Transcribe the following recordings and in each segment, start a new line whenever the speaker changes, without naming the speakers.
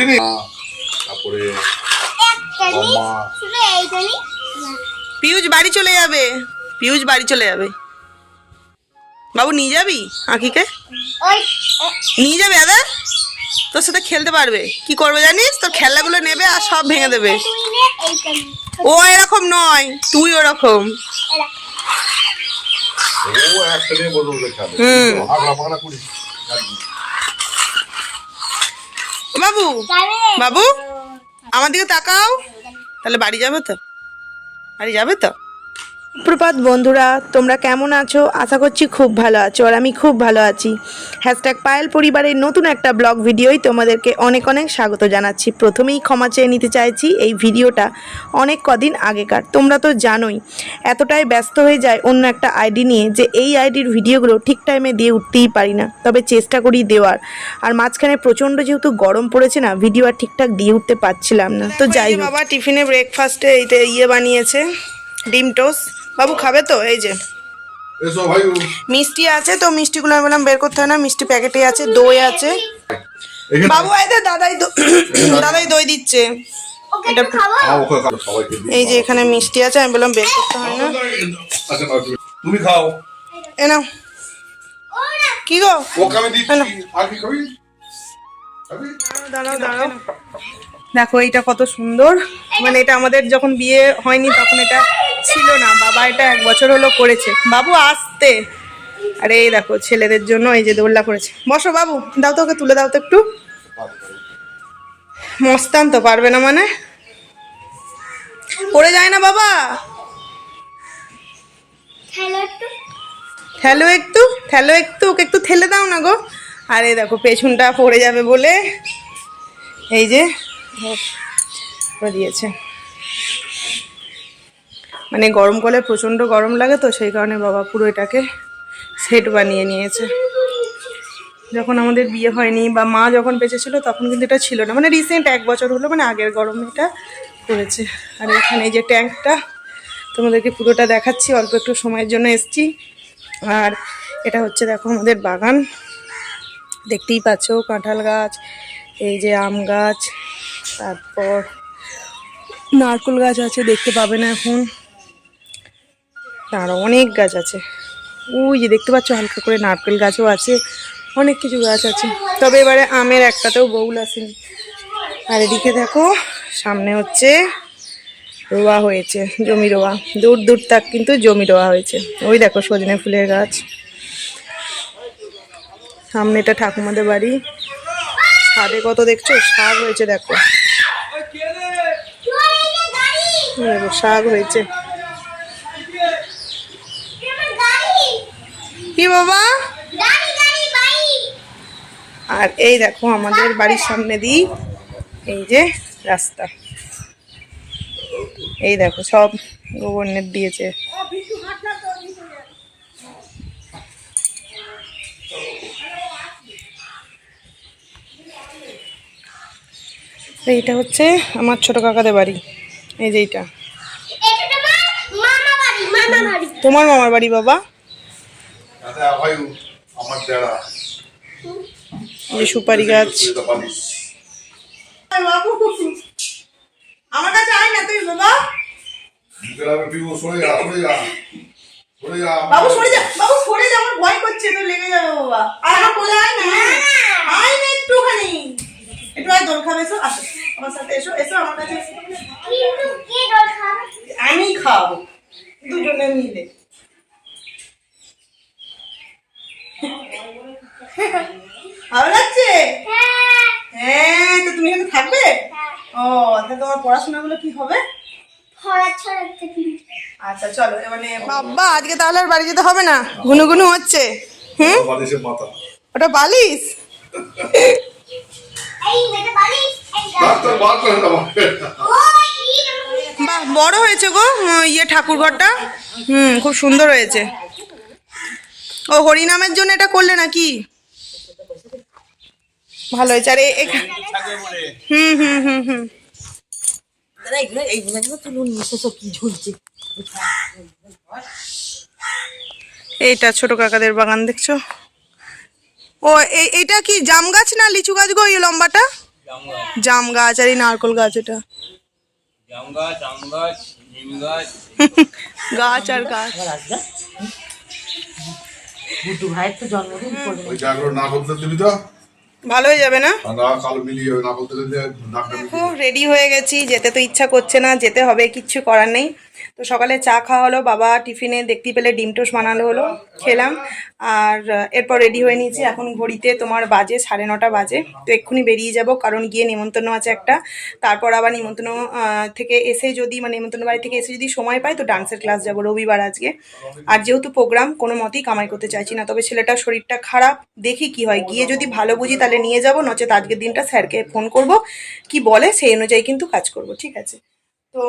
উঠিনি তারপরে
পিউজ বাড়ি চলে যাবে। পিউজ বাড়ি চলে যাবে। বাবু নিয়ে যাবি আঁকিকে?
ওই
নিয়ে যাবে আদা? তোর সাথে খেলতে পারবে। কি করবে জানিস? তোর খেলনাগুলো নেবে আর সব ভেঙে দেবে। ও এরকম নয় তুই ওরকম। হুম। বাবু? বাবু আমার দিকে তাকাও। তাহলে বাড়ি যাবে তো? বাড়ি যাবে তো? প্রপাত বন্ধুরা। তোমরা কেমন আছো? আশা করছি খুব ভালো আছো আর আমি খুব ভালো আছি। হ্যাশট্যাগ পায়েল পরিবারের নতুন একটা ব্লগ ভিডিওই তোমাদেরকে অনেক অনেক স্বাগত জানাচ্ছি। প্রথমেই ক্ষমা চেয়ে নিতে চাইছি এই ভিডিওটা অনেক কদিন আগেকার। তোমরা তো জানোই এতটাই ব্যস্ত হয়ে যায় অন্য একটা আইডি নিয়ে যে এই আইডির ভিডিওগুলো ঠিক টাইমে দিয়ে উঠতেই পারি না। তবে চেষ্টা করি দেওয়ার। আর মাঝখানে প্রচণ্ড যেহেতু গরম পড়েছে না ভিডিও আর ঠিকঠাক দিয়ে উঠতে পারছিলাম না। তো যাই বাবা টিফিনে ব্রেকফাস্টে এইটা ইয়ে বানিয়েছে ডিম টোস্ট বাবু খাবে তো? এই যে। মিষ্টি আছে তো মিষ্টিগুলো আমি বললাম বের করতে হয় না মিষ্টি প্যাকেটে আছে দই আছে। বাবু দে, দাদাই দো- দাদাই দই দিচ্ছে।
ওকে একটু খাব?
খাও, ওকে খাও, সবাইকে দিই।
এই যে এখানে মিষ্টি আছে আমি বললাম বের করতে হয় না।
আচ্ছা, তুমি। তুমি খাও।
এ নাও। কি গো?
ওকে আমি দিচ্ছি। আর কি খাবি? খাবি?
দাঁড়াও দাঁড়াও। দেখো এটা কত সুন্দর। মানে এটা আমাদের যখন বিয়ে হয়নি তখন এটা ছিল না বাবা এটা এক বছর হলো করেছে। বাবু আসতে। আরে এই দেখো ছেলেদের জন্য এই যে দোল্লা করেছে। বসো বাবু দাও তো ওকে তুলে দাও তো একটু। মস্তান তো পারবে না মানে। পড়ে যায় না বাবা। ঠেলো একটু। ঠেলো একটু ওকে একটু ঠেলে দাও না গো। আরে দেখো পেছনটা পড়ে যাবে বলে। এই যে করে দিয়েছে। মানে গরমকালে প্রচণ্ড গরম লাগে তো, সেই কারণে বাবা পুরো এটাকে সেট বানিয়ে নিয়েছে। যখন আমাদের বিয়ে হয়নি বা মা যখন বেঁচে ছিল তখন কিন্তু এটা ছিল না। মানে রিসেন্ট এক বছর হলো মানে আগের গরমে এটা করেছে। আর এখানে এই যে ট্যাঙ্কটা, তোমাদেরকে পুরোটা দেখাচ্ছি, অল্প একটু সময়ের জন্য এসছি। আর এটা হচ্ছে দেখো আমাদের বাগান। দেখতেই পাচ্ছ কাঁঠাল গাছ, এই যে আম গাছ, তারপর নারকেল গাছ আছে, দেখতে পাবে না এখন। আরও অনেক গাছ আছে। ওই যে দেখতে পাচ্ছ, হালকা করে নারকেল গাছও আছে, অনেক কিছু গাছ আছে। তবে এবারে আমের একটাতেও বউল আসেনি। আর এদিকে দেখো, সামনে হচ্ছে রোয়া হয়েছে, জমি রোয়া। দূর দূর তাক কিন্তু জমি রোয়া হয়েছে। ওই দেখো, সজনে ফুলের গাছ। সামনে এটা ঠাকুমাদের বাড়ি। ছাদে কত দেখছ? শাক হয়েছে দেখো, শাক হয়েছে। কি বাবা? আর এই দেখো আমাদের বাড়ির সামনে দিই এই যে রাস্তা। এই দেখো সব গোবর নেট দিয়েছে। এইটা হচ্ছে আমার ছোট কাকাদের বাড়ি। এই যে এইটা।
তোমার
মামার বাড়ি বাবা?
ভাই আমার
এই সুপারি গাছ। আমার কাছে আয় না তুই বাবা। বাবু সরে যা বাবু সরে যা আমার ভয় করছে তো লেগে যাবে বাবা। আর আমার কোলে আয় না। আয় না একটুখানি। একটু আয় দোল খাবে এসো আসো। আমার সাথে এসো এসো আমার কাছে। এসো।
কিন্তু কে ডল খাবে?
আমি খাব। দুজনে মিলে। ভালো লাগছে
হ্যাঁ।
হ্যাঁ তো তুমি এখানে থাকবে? ও তাহলে তোমার পড়াশোনাগুলো কি হবে? আচ্ছা চলো মানে বাবা আজকে তাহলে আর বাড়ি যেতে হবে না? ঘুনু ঘুনু হচ্ছে। হুম? ওটা বালিশ? বাহ বড় হয়েছে গো ইয়ে ঠাকুর ঘরটা হুম খুব সুন্দর হয়েছে। ও হরিনামের জন্য এটা করলে নাকি? ভালো হয়েছে। আর হুম হুম হুম হুম। এইটা ছোট কাকাদের বাগান দেখছ? ও এই এইটা কি জাম গাছ না লিচু গাছ গো এই লম্বাটা?
জাম গাছ।
আর এই নারকল গাছ এটা।
গাছ
আর গাছ।
গুড্ডু ভাইয়ের তো জন্মদিন করবে
ওই জায়গাগুলো না দিবি তো?
ভালো হয়ে যাবে না?
ঠান্ডা কালো মিলিয়ে যাবে না বলতে দিলে
দেখো রেডি হয়ে গেছি যেতে তো ইচ্ছা করছে না যেতে হবে কিচ্ছু করার নেই। তো সকালে চা খাওয়া হলো, বাবা টিফিনে দেখতে পেলে ডিম টোস্ট বানালো হলো, খেলাম। আর, এরপর রেডি হয়ে নিয়েছি এখন ঘড়িতে তোমার বাজে, সাড়ে নটা বাজে। তো এক্ষুনি বেরিয়ে যাব, কারণ গিয়ে নিমন্ত্রণ আছে একটা। তারপর আবার নিমন্ত্রণ থেকে এসে যদি মানে নিমন্ত্রণ বাড়ি থেকে এসে যদি সময় পাই, তো ডান্সের ক্লাস যাব রবিবার আজকে। আর যেহেতু প্রোগ্রাম কোনো মতেই কামাই করতে চাইছি না। তবে ছেলেটার শরীরটা খারাপ, দেখি কি হয়। গিয়ে যদি ভালো বুঝি, তাহলে নিয়ে যাব, নচেত আজকের দিনটা স্যারকে ফোন করব। কি বলে, সেই অনুযায়ী কিন্তু কাজ করব, ঠিক আছে? তো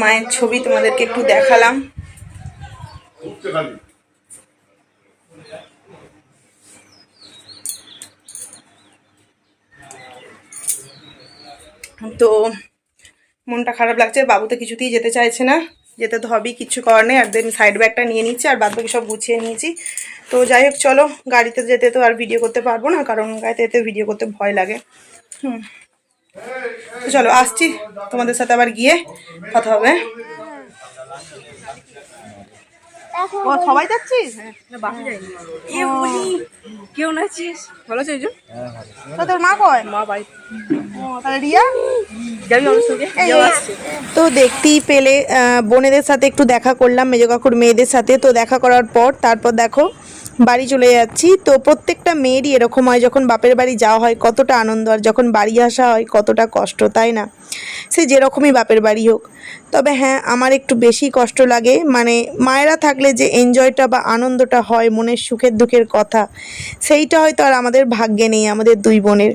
মায়ের ছবি তোমাদেরকে একটু দেখালাম। তো মনটা খারাপ লাগছে, বাবু তো কিছুতেই যেতে চাইছে না। যেতে তো হবেই কিচ্ছু করার নেই, আর দেন সাইড ব্যাগটা নিয়ে নিচ্ছি, আর বাদ বাকি সব গুছিয়ে নিয়েছি। তো যাই হোক, চলো, গাড়িতে যেতে তো আর ভিডিও করতে পারব না, কারণ গাড়িতে ভিডিও করতে ভয় লাগে। হুম। তো চলো আসছি। তোমাদের সাথে আবার গিয়ে কথা হবে। ও সবাই যাচ্ছিস?
কেউ নাচিস ভালো আছিস
তো তোর মা কয়?
মা বাড়ি।
ও, তাহলে রিয়া?
যাবি অনুষ্ঠানে
তো দেখতেই পেলে বোনেদের সাথে একটু দেখা করলাম মেজো কাকুর মেয়েদের সাথে। তো দেখা করার পর তারপর দেখো বাড়ি চলে যাচ্ছি। তো প্রত্যেকটা মেয়েরই এরকম হয়, যখন বাপের বাড়ি যাওয়া হয় কতটা আনন্দ আর যখন বাড়ি আসা হয় কতটা কষ্ট, তাই না? সে যেরকমই বাপের বাড়ি হোক। তবে হ্যাঁ আমার একটু বেশি কষ্ট লাগে। মানে মায়েরা থাকলে যে এনজয়টা বা আনন্দটা হয়, মনের সুখের দুঃখের কথা, সেইটা হয়তো আর আমাদের ভাগ্যে নেই, আমাদের দুই বোনের।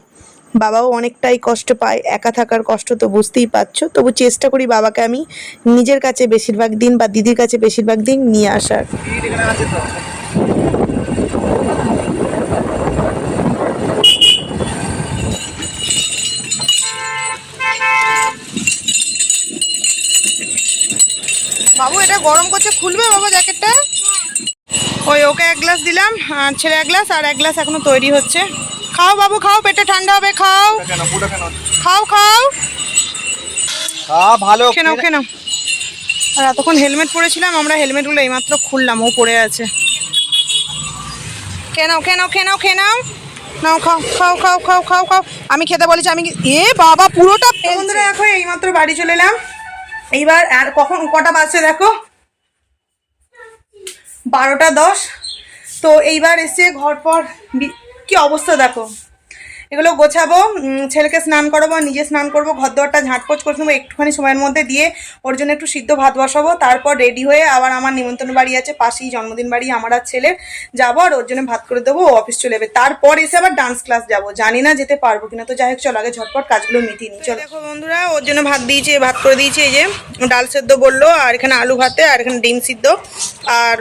বাবাও অনেকটাই কষ্ট পায়, একা থাকার কষ্ট তো বুঝতেই পারছ। তবু চেষ্টা করি বাবাকে আমি নিজের কাছে বেশিরভাগ দিন বা দিদির কাছে বেশিরভাগ দিন নিয়ে আসার। বাবু এটা গরম করছে খুলবে বাবা জ্যাকেটটা? ওই ওকে এক গ্লাস দিলাম আর ছেলে এক গ্লাস আর এক গ্লাস এখনও তৈরি হচ্ছে। খাও বাবু খাও পেটে ঠান্ডা হবে খাও। খাও খাও।
ভালো।
খেয়ে নাও খেয়ে নাও। আর এতক্ষণ হেলমেট পরেছিলাম আমরা হেলমেটগুলো এইমাত্র খুললাম ও পড়ে আছে। খেয়ে নাও খেয়ে নাও খেয়ে নাও খেয়ে নাও। নাও খাও খাও খাও খাও খাও খাও। আমি খেতে বলেছি আমি এ বাবা পুরোটা বন্ধুরা দেখো এইমাত্র বাড়ি চলে এলাম। এইবার আর কখন কটা বাজছে দেখো? বারোটা দশ। তো এইবার এসে ঘর পর কি অবস্থা দেখো? এগুলো গোছাবো ছেলেকে স্নান করাবো নিজে স্নান করব, ঘর দোয়ারটা ঝাঁটপোছ করে নেব, একটুখানি সময়ের মধ্যে দিয়ে ওর জন্য একটু সিদ্ধ ভাত বসাবো, তারপর রেডি হয়ে আবার আমার নিমন্ত্রণ বাড়ি আছে, পাশেই জন্মদিন বাড়ি, আমার আর ছেলের যাব আর ওর জন্য ভাত করে দেবো অফিস চলে যাবে। তারপর এসে আবার ডান্স ক্লাস যাব, জানি না যেতে পারব কিনা, তো যাই হোক চলো আগে ঝটপট কাজগুলো মিটিয়ে নিই, চলো। দেখো বন্ধুরা, ওর জন্য ভাত দিয়েছে, ভাত করে দিয়েছে, এই যে ডাল সেদ্ধ বলল, আর এখানে আলু ভাতে, আর এখানে ডিম সিদ্ধ, আর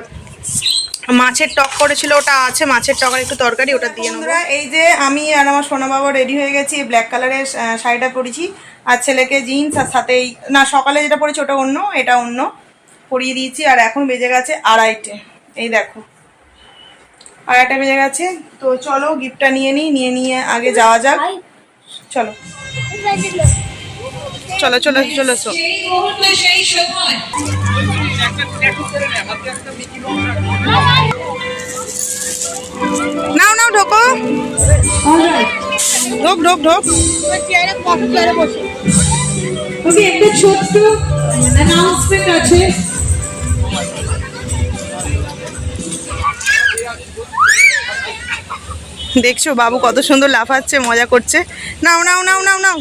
মাছের টক করেছিল ওটা আছে মাছের টকের একটু তরকারি ওটা দিয়ে নেব। এই যে আমি আর আমার সোনা বাবা রেডি হয়ে গেছি ব্ল্যাক কালারের শাড়িটা পরেছি। আর ছেলেকে জিন্স আর সাথেই না সকালে যেটা পরেছি ওটা অন্য এটা অন্য। পরিয়ে দিয়েছি আর এখন বেজে গেছে আড়াইটে। এই দেখো। আড়াইটা বেজে গেছে। তো চলো গিফটটা নিয়ে নিই নিয়ে নিয়ে আগে যাওয়া যাক। চলো। চলো চলো চলো চলো। নাও নাও ঢোকো। ঢোক ঢোক ঢোক।
ওকে একটা ছোট্ট অ্যানাউন্সমেন্ট আছে।
দেখছ বাবু কত সুন্দর লাফাচ্ছে মজা করছে। নাও নাও নাও নাও নাও।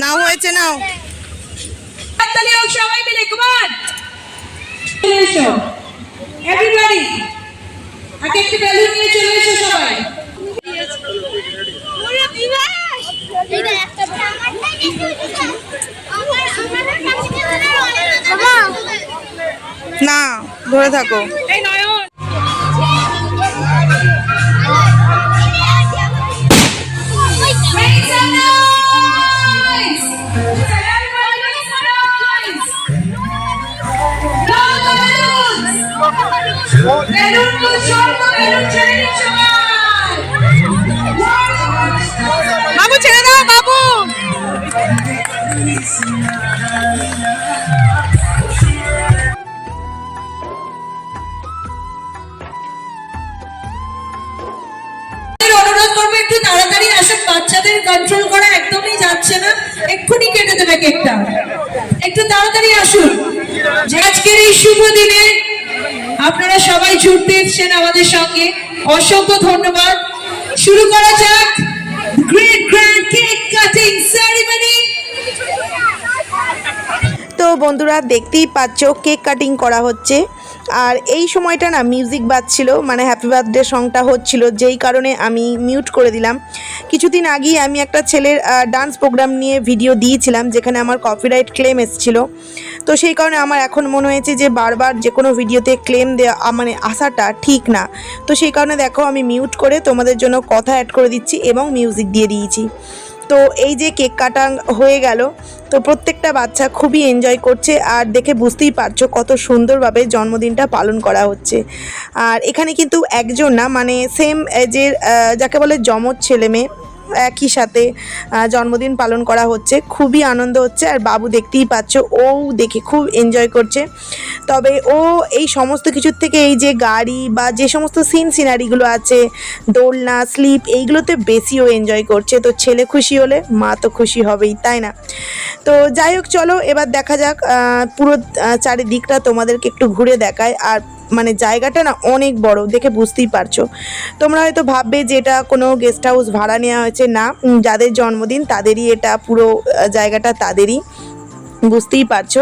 নাও হয়েছে নাও।
সবাই মিলে কুমার এসো। এভরিবডি একটি বেলুন নিয়ে চলে এসো সবাই
পুরো বিবাস এটা একটা আমারটাই দেখতে দিচ্ছি আমার আমার কাছে কি ধরে অনেক
না ধরে থাকো।
একটু তাড়াতাড়ি আসুন। আজকের এই শুভ দিনে আপনারা সবাই জুড়তে এসছেন আমাদের সঙ্গে। অসংখ্য ধন্যবাদ। শুরু করা যাক। Great grand cake cutting ceremony
তো বন্ধুরা দেখতেই পাচ্ছ কেক কাটিং করা হচ্ছে। আর এই সময়টা না মিউজিক বাজছিল মানে হ্যাপি বার্থডে সংটা হচ্ছিল, যেই কারণে আমি মিউট করে দিলাম। কিছুদিন আগেই আমি একটা ছেলের ডান্স প্রোগ্রাম নিয়ে ভিডিও দিয়েছিলাম, যেখানে আমার কপিরাইট ক্লেম এসেছিল। তো সেই কারণে আমার এখন মনে হয়েছে যে বারবার যে কোনো ভিডিওতে ক্লেম দেওয়া মানে আসাটা ঠিক না। তো সেই কারণে দেখো আমি মিউট করে তোমাদের জন্য কথা অ্যাড করে দিচ্ছি এবং মিউজিক দিয়ে দিয়েছি। তো এই যে কেক কাটা হয়ে গেল তো প্রত্যেকটা বাচ্চা খুবই এনজয় করছে আর দেখে বুঝতেই পারছ কত সুন্দরভাবে জন্মদিনটা পালন করা হচ্ছে। আর এখানে কিন্তু একজন না মানে সেম যে যাকে বলে যমজ ছেলে মেয়ে একই সাথে জন্মদিন পালন করা হচ্ছে। খুবই আনন্দ হচ্ছে আর বাবু দেখতেই পাচ্ছ, ও দেখে খুব এনজয় করছে। তবে ও এই সমস্ত কিছুর থেকে এই যে গাড়ি বা যে সমস্ত সিন সিনারিগুলো আছে, দোলনা স্লিপ এইগুলোতে বেশি ও এনজয় করছে। তো ছেলে খুশি হলে মা তো খুশি হবেই, তাই না? তো যাই হোক, চলো এবার দেখা যাক পুরো চারিদিকটা তোমাদেরকে একটু ঘুরে দেখায়। আর মানে জায়গাটা না অনেক বড়, দেখে বুঝতেই পারছ। তোমরা হয়তো ভাববে যে এটা কোনো গেস্ট হাউস ভাড়া নেওয়া হয়েছে। না যাদের জন্মদিন তাদেরই এটা পুরো জায়গাটা তাদেরই। বুঝতেই পারছ?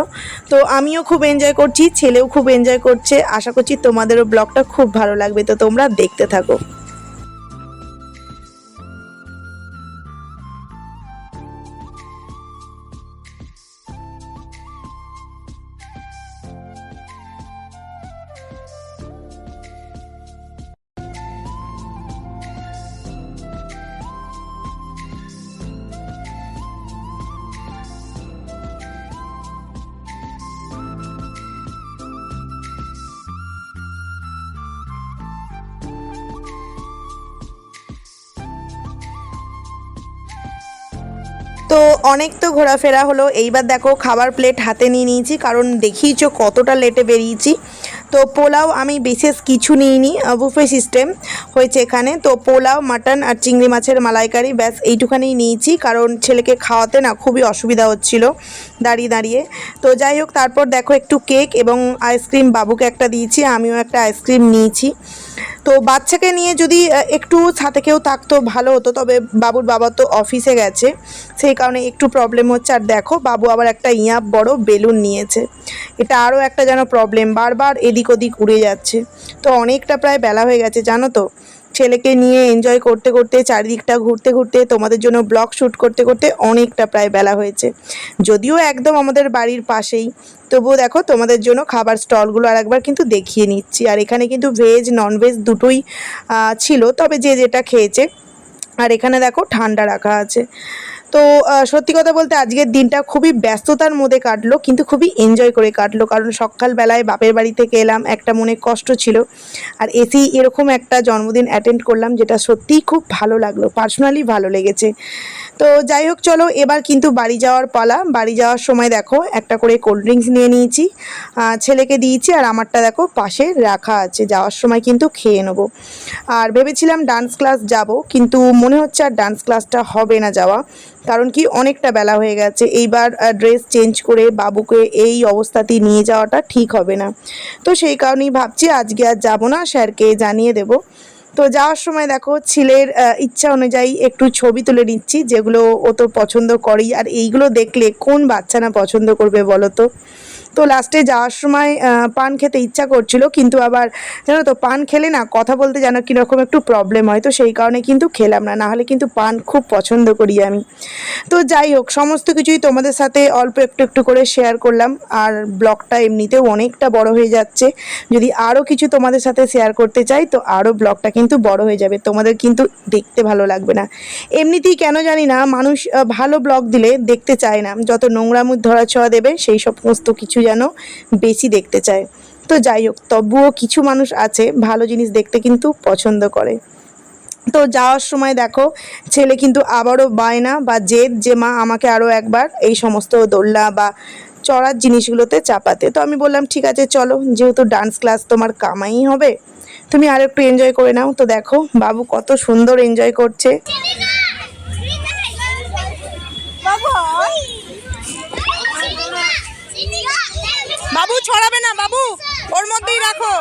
তো আমিও খুব এনজয় করছি, ছেলেও খুব এনজয় করছে। আশা করছি তোমাদেরও ব্লগটা খুব ভালো লাগবে। তো তোমরা দেখতে থাকো। অনেক তো ঘোরাফেরা হলো। এইবার দেখো খাবার প্লেট হাতে নিয়ে নিয়েছি, কারণ দেখিয়েছো কতটা লেটে বেরিয়েছি। তো পোলাও আমি বিশেষ কিছু নিইনি বুফে সিস্টেম হয়েছে এখানে। তো পোলাও মাটন আর চিংড়ি মাছের মালাইকারি, ব্যাস এইটুখানেই নিয়েছি, কারণ ছেলেকে খাওয়াতে না খুবই অসুবিধা হচ্ছিল দাঁড়িয়ে দাঁড়িয়ে। তো যাই হোক, তারপর দেখো একটু কেক এবং আইসক্রিম বাবুকে একটা দিয়েছি, আমিও একটা আইসক্রিম নিয়েছি। তো বাচ্চাকে নিয়ে যদি একটু সাথে কেউ থাকতো, ভালো হতো, তবে বাবুর বাবা তো অফিসে গেছে। সেই কারণে একটু প্রবলেম হচ্ছে। আর দেখো, বাবু আবার একটা ইয়া বড় বেলুন নিয়েছে। এটা আরও একটা যেন প্রবলেম বারবার এদিক ওদিক উড়ে যাচ্ছে। তো অনেকটা প্রায় বেলা হয়ে গেছে, জানো তো? ছেলেকে নিয়ে এনজয় করতে করতে চারিদিকটা ঘুরতে ঘুরতে তোমাদের জন্য ব্লগ শ্যুট করতে করতে অনেকটা প্রায় বেলা হয়েছে। যদিও একদম আমাদের বাড়ির পাশেই। তবুও দেখো তোমাদের জন্য খাবার স্টলগুলো আর একবার কিন্তু দেখিয়ে নিচ্ছি। আর এখানে কিন্তু ভেজ ননভেজ দুটোই ছিল। তবে যে যেটা খেয়েছে। আর এখানে দেখো ঠান্ডা রাখা আছে। তো সত্যি কথা বলতে আজকের দিনটা খুবই ব্যস্ততার মধ্যে কাটলো, কিন্তু খুবই এনজয় করে কাটলো। কারণ সকালবেলায় বাপের বাড়ি থেকে এলাম, একটা মনে কষ্ট ছিল। আর এসি এরকম একটা জন্মদিন অ্যাটেন্ড করলাম, যেটা সত্যিই খুব ভালো লাগল পার্সোনালি ভালো লেগেছে। তো যাই হোক, চলো, এবার কিন্তু বাড়ি যাওয়ার পালা। বাড়ি যাওয়ার সময় দেখো, একটা করে কোল্ড ড্রিঙ্কস নিয়ে নিয়েছি ছেলেকে দিয়েছি, আর আমারটা দেখো পাশে রাখা আছে। যাওয়ার সময় কিন্তু খেয়ে নেব। আর ভেবেছিলাম ডান্স ক্লাস যাব, কিন্তু মনে হচ্ছে আর ডান্স ক্লাসটা হবে না যাওয়া। কারণ কি অনেকটা বেলা হয়ে গেছে। এইবার ড্রেস চেঞ্জ করে বাবুকে এই অবস্থাতেই নিয়ে যাওয়াটা ঠিক হবে না। তো সেই কারণেই ভাবছি আজকে আর যাব না, স্যারকে জানিয়ে দেব। তো যাওয়ার সময় দেখো, ছেলের ইচ্ছা অনুযায়ী একটু ছবি তুলে নিচ্ছি, যেগুলো ও তো পছন্দ করেই। আর এইগুলো দেখলে কোন বাচ্চা না পছন্দ করবে বলো তো? তো লাস্টে যাওয়ার সময় পান খেতে ইচ্ছা করছিল, কিন্তু আবার জানো তো, পান খেলে না কথা বলতে যেন কীরকম একটু প্রবলেম হয়, তো সেই কারণে কিন্তু খেলাম না। নাহলে কিন্তু পান খুব পছন্দ করি আমি। তো যাই হোক, সমস্ত কিছুই তোমাদের সাথে অল্প একটু একটু করে শেয়ার করলাম, আর ব্লগটা এমনিতেও অনেকটা বড় হয়ে যাচ্ছে। যদি আরও কিছু তোমাদের সাথে শেয়ার করতে চাই, তো আরও ব্লগটা কিন্তু বড় হয়ে যাবে, তোমাদের কিন্তু দেখতে ভালো লাগবে না। এমনিতেই কেন জানি না, মানুষ ভালো ব্লগ দিলে দেখতে চায় না। যত নোংরা মুখ ধরা ছোঁয়া দেবে, সেই সমস্ত কিছু যেন বেশি দেখতে চায়। তো যাই হোক, তবুও কিছু মানুষ আছে, ভালো জিনিস দেখতে কিন্তু পছন্দ করে। তো যাওয়ার সময় দেখো, ছেলে কিন্তু আবারও বায়না বা জেদ যে মা আমাকে আরও একবার এই সমস্ত দোলনা বা চড়ার জিনিসগুলোতে চাপাতে। তো আমি বললাম, ঠিক আছে, চলো, যেহেতু ডান্স ক্লাস তোমার কামাই হবে, তুমি আর একটু এনজয় করে নাও। তো দেখো, বাবু কত সুন্দর এনজয় করছে।
বাবু
রাখো।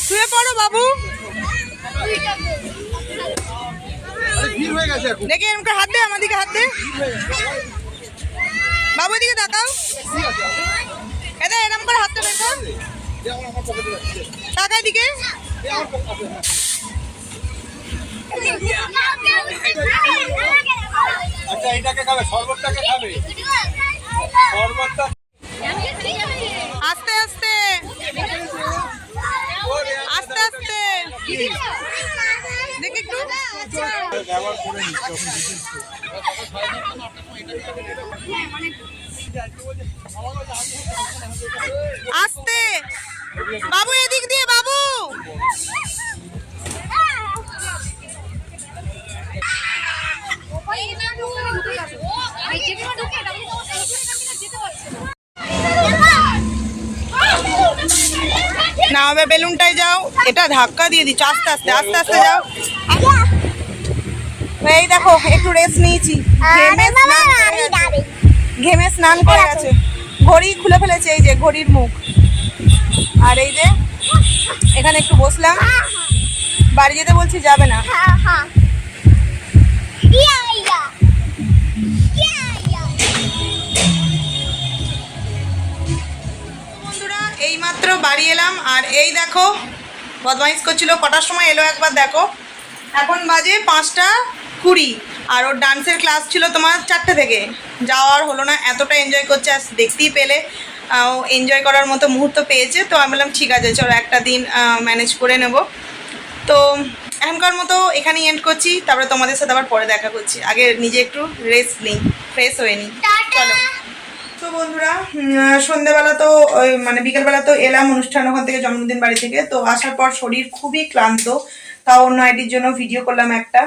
শুয়ে পড়ো বাবু। দেখে এমকে হাত দে আমার দিকে হাত দে। বাবু দিকে তাকাও। এটা এরম করে হাতটা বের কর। তাকাই দিকে
আচ্ছা এটাকে খাবে শরবতটাকে খাবে। শরবতটা
আস্তে আস্তে। আস্তে আস্তে। দেখে একটু।
ব্যবহার করে
আস্তে। বাবু, এদিক দিয়ে বাবু। না হবে বেলুনটাই যাও। এটা ধাক্কা দিয়ে দিচ্ছ। আস্তে আস্তে আস্তে আস্তে যাও। এই দেখো, একটু রেস্ট নিয়েছি। ঘেমে স্নান করে গেছে। ঘেমে স্নান করে গেছে ঘড়ি খুলে ফেলেছে এই যে ঘড়ির মুখ। আর এই যে এখানে একটু বসলাম। বাড়ি যেতে বলছি যাবে না। বন্ধুরা এইমাত্র বাড়ি এলাম আর এই দেখো বদমাইশ করছিল। কটার সময় এলো একবার দেখো। এখন বাজে পাঁচটা কুড়ি। আর ওর ডান্সের ক্লাস ছিল তোমার চারটে থেকে। যাওয়ার হলো না এতটা এনজয় করছে আর দেখতেই পেলে। ও এনজয় করার মতো মুহূর্ত পেয়েছে তো আমি বললাম ঠিক আছে চলো একটা দিন ম্যানেজ করে নেব। তো এখনকার মতো এখানেই এন্ড করছি তারপরে তোমাদের সাথে আবার পরে দেখা করছি। আগে নিজে একটু রেস্ট নিই ফ্রেশ হয়ে নিই চলো। তো বন্ধুরা সন্ধেবেলা তো ওই মানে বিকেলবেলা তো এলাম অনুষ্ঠান ওখান থেকে জন্মদিন বাড়ি থেকে তো আসার পর শরীর খুবই ক্লান্ত তাও অন্য আইডির জন্য ভিডিও করলাম একটা।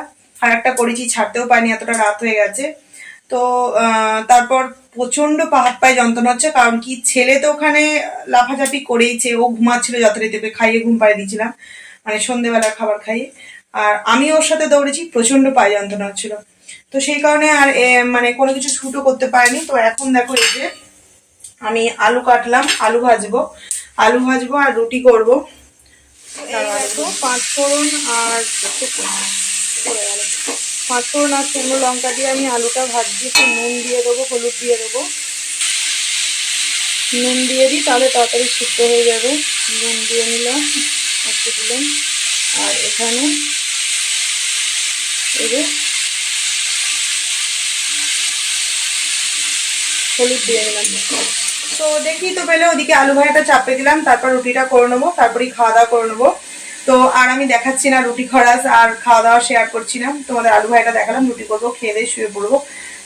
একটা করেছি, ছাড়তেও পারিনি, এতটা রাত হয়ে গেছে। তো তারপর প্রচণ্ড পা হাত পায়ে যন্ত্রণা হচ্ছে, কারণ কি ছেলে তো ওখানে লাফাঝাপি করেইছে, ও ঘুমাচ্ছিল যথারীতি খাইয়ে ঘুম পাড়িয়ে দিয়েছিলাম মানে সন্ধেবেলা খাবার খাইয়ে। আর আমি ওর সাথে দৌড়েছি প্রচণ্ড পায়ে যন্ত্রণা হচ্ছিল। তো সেই কারণে আর মানে কোনো কিছু শুটও করতে পারিনি। তো এখন দেখো এই যে, আমি আলু কাটলাম, আলু ভাজবো আলু ভাজবো আর রুটি করব। পাঁচ ফোড়ন আর পড়ে গেল। আর শুকনো লঙ্কা দিয়ে আমি আলুটা ভাজছি, একটু নুন দিয়ে দেবো, হলুদ দিয়ে দেবো। নুন দিয়ে দিই, তাহলে তাড়াতাড়ি সিদ্ধ হয়ে যাবে। নুন দিয়ে নিলাম, একটু দিলাম। আর এখানে হলুদ দিয়ে নিলাম তো দেখি তো পেলে ওদিকে আলু ভাজাটা চাপে দিলাম, তারপর রুটিটা করে নেব তারপরে খাওয়া দাওয়া করে নেব। তো আর আমি দেখাচ্ছি না রুটি খরাস, আর খাওয়া দাওয়া শেয়ার করছি না। তোমাদের আলু ভাইটা দেখালাম, রুটি করব, খেয়ে দিয়ে শুয়ে পড়ব।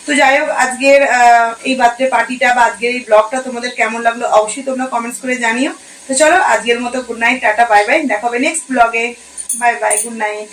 তো যাই হোক, আজকের এই বার্থডে পার্টিটা বা আজকের এই ব্লগটা তোমাদের কেমন লাগল অবশ্যই তোমরা কমেন্টস করে জানিও। তো চলো, আজকের মতো good night tata bye bye দেখাবে নেক্সট ব্লগে বাই বাই গুড নাইট